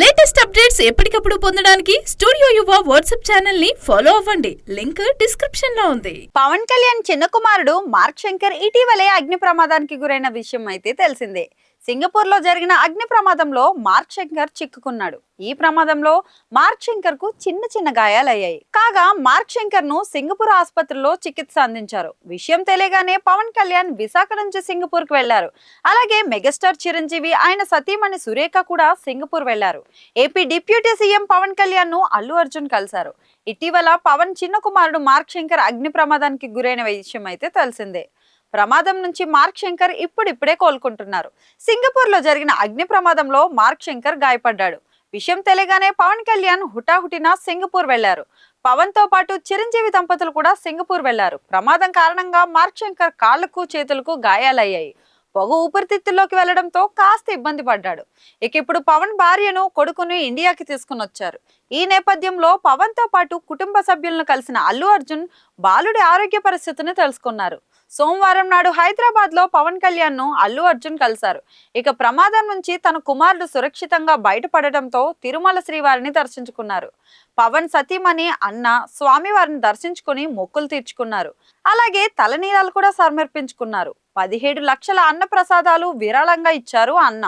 Latest updates ఎప్పటికప్పుడు పొందడానికి studio Yuva WhatsApp ఛానల్ని ఫాలో అవ్వండి. లింక్ డిస్క్రిప్షన్లో ఉంది. పవన్ కళ్యాణ్ చిన్న కుమారుడు మార్క్ శంకర్ ఇటీవలే అగ్ని ప్రమాదానికి గురైన విషయం అయితే తెలిసిందే. సింగపూర్లో జరిగిన అగ్ని ప్రమాదంలో మార్క్ శంకర్ చిక్కుకున్నాడు. ఈ ప్రమాదంలో మార్క్ శంకర్కు చిన్న చిన్న గాయాలయ్యాయి. కాగా మార్క్ శంకర్ను సింగపూర్ ఆసుపత్రిలో చికిత్స అందించారు. విషయం తెలియగానే పవన్ కళ్యాణ్ విశాఖ నుంచి సింగపూర్కు వెళ్ళారు. అలాగే మెగాస్టార్ చిరంజీవి ఆయన సతీమణి సురేఖ కూడా సింగపూర్ వెళ్ళారు. ఏపీ డిప్యూటీ సీఎం పవన్ కళ్యాణ్ను అల్లు అర్జున్ కలిశారు. ఇటీవల పవన్ చిన్న కుమారుడు మార్క్ శంకర్ అగ్ని ప్రమాదానికి గురైన విషయం అయితే తెలిసిందే. ప్రమాదం నుంచి మార్క్ శంకర్ ఇప్పుడిప్పుడే కోలుకుంటున్నారు. సింగపూర్లో జరిగిన అగ్ని ప్రమాదంలో మార్క్ శంకర్ గాయపడ్డాడు. విషయం తెలియగానే పవన్ కళ్యాణ్ హుటాహుటిన సింగపూర్ వెళ్ళారు. పవన్తో పాటు చిరంజీవి దంపతులు కూడా సింగపూర్ వెళ్ళారు. ప్రమాదం కారణంగా మార్క్ శంకర్ కాళ్ళకు చేతులకు గాయాలయ్యాయి. పొగ ఊపిరితిత్తుల్లోకి వెళ్ళడంతో కాస్త ఇబ్బంది పడ్డాడు. ఇక ఇప్పుడు పవన్ భార్యను కొడుకుని ఇండియాకి తీసుకుని వచ్చారు ఈ నేపథ్యంలో పవన్తో పాటు కుటుంబ సభ్యులను కలిసిన అల్లు అర్జున్ బాలుడి ఆరోగ్య పరిస్థితిని తెలుసుకున్నారు. సోమవారం నాడు హైదరాబాద్లో పవన్ కళ్యాణ్ను అల్లు అర్జున్ కలిశారు. ఇక ప్రమాదం నుంచి తన కుమారుడు సురక్షితంగా బయటపడటంతో తిరుమల శ్రీవారిని దర్శించుకున్నారు. పవన్ సతీమణి అన్న స్వామివారిని దర్శించుకుని మొక్కులు తీర్చుకున్నారు. అలాగే తలనీలాలు కూడా సమర్పించుకున్నారు పదిహేడు లక్షల అన్న ప్రసాదాలు విరాళంగా ఇచ్చారు అన్న.